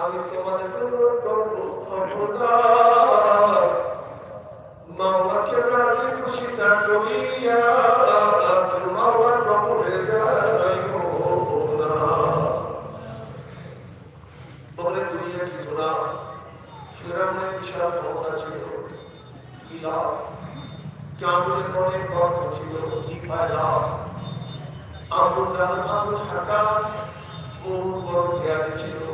আমি তোমাদের অনুরোধ করব মাওলাকে রাজি খুশিটা করিয়া মাওলার কবরে যাইও বলে দুনিয়া কি শোনা ফিরাউনের বিশাল ক্ষমতা ছিল। কি লাভ? কেমনের অনেক অর্থ ছিল, কি ফায়দা আবু জাহাল, আবুল হাকাম বহু বড় জ্ঞানী ছিল?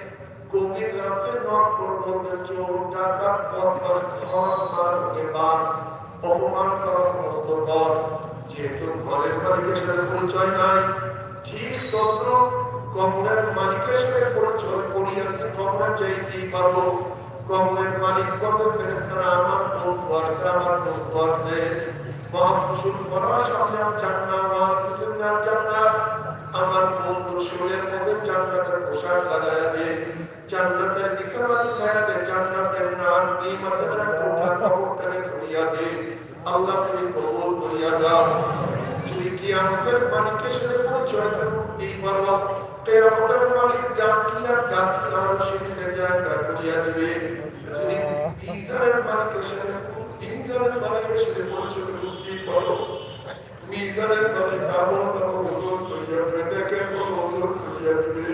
করে চোর ডাকাত অপমান যেহেতু ঘরের মালিকের সাথে পরিচয় নাই, ঠিক মালিকের সাথে পরিচয় তোমরা চাইতেই পারো, কমরের মালিক ফেরেস্তারা আমার বন্ধু আসছে আমার দোস্ত আসছে মহাফসুল ফরাস মাল বিসমিল্লাহ জান্নাত আমার বন্ধুর শরীরের মধ্যে জান্নাতের পোশাক লাগায়া দে জান্নাতের বিছানা বিছায়া জান্নাতের নাজ নিমাতের কোঠা কবরটাকে করিয়া দে। আল্লাহ তুমি কবুল করিয়া দাও। যদি কিয়ামতের মালিকের সাথে পরিচয় করতেই পারো কিয়ামতের মালিক ডাকিয়া ডাকিয়া আর সে নিচে জায়গা করিয়া দিবে। যদি ইজারের মালিকের সাথে ইজারের মালিকের সাথে পরিচয় করতেই পারো মিজানের মানে কামল নামক ওজন করিয়া দিবে দেখেন কোন ওজন করিয়া দিবে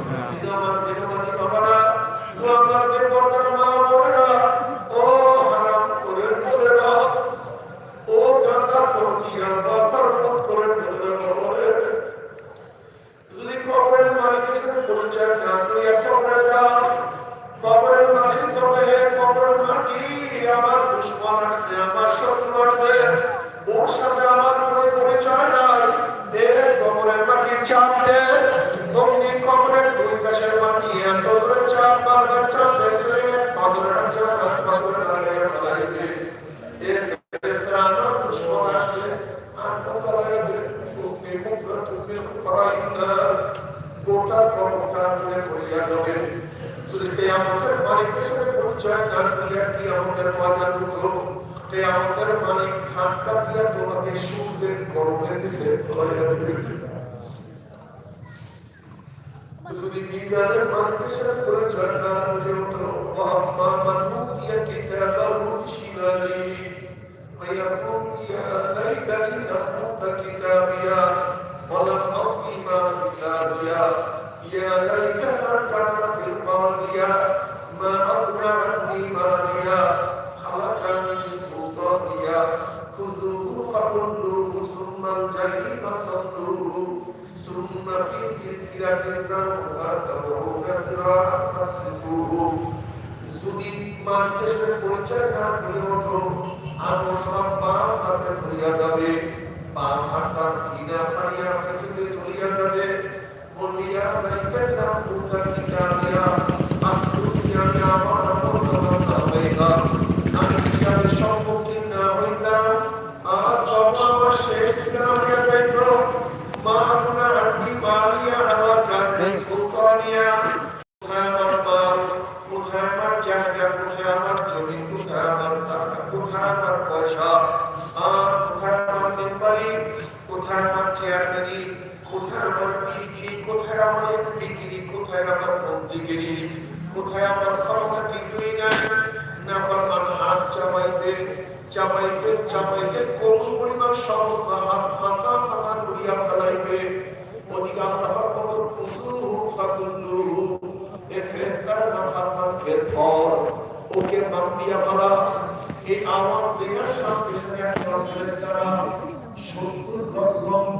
আমাদের মালিকের সাথে পরিচয় না করিয়া কি আমাদের মাজার উঠল তে আমাদের মালিক খাটটা দিয়া তোমাকে সূর্যের গরমের নিচে ফলাইয়া দিবে যদি বিজ্ঞানের মালিকের সাথে পরিচয় মালিকের সাথে পরিচয় না করে ওঠো আমল নামা বাম হাতে ভরিয়া যাবে বাম হাতটা সিনা ফাড়িয়া পেছনে চলিয়া যাবে বলিয়া লাইতের নাম মুক্তা কিতাবিয়া আফসুস আমি আমার আমল নামা কামাইতাম আমি হিসাবে সম্মুখীন না হইতাম আর বাবা আমার শেষ ঠিকানা হইয়া যাইত মা গুনা আন্টি মালিয়া আমার কান্দি সুলতানিয়া কোথায় আমার মাল কোথায় আমার জায়গা কোথায় আমার জমি কোথায় আমার টাকা কোথায় আমার পয়সা আর কোথায় আমার মেম্বারি কোথায় আমার চেয়ারম্যানি কোথায় আমার পিরগিরি কোথায় আমার এমপিগিরি কোথায় আমার মন্ত্রীগিরি কোথায় আমার ক্ষমতা কিছুই নাই। না পারমান হাত চামাইতে চামাইতে চামাইতে কোন পরিমাণ সমস্ত হাত ফাঁসা ফাঁসা করিয়া ফেলাইবে। ওদিকে আল্লাহ কত খুজু ফাকুল্লু এ ফেরেশতার নাফরমানকে ধর, ওকে বাম দিয়া বলা। এই আওয়াজ দেওয়ার সাথে সাথে একজন ফেরেশতারা সত্তর লম্বা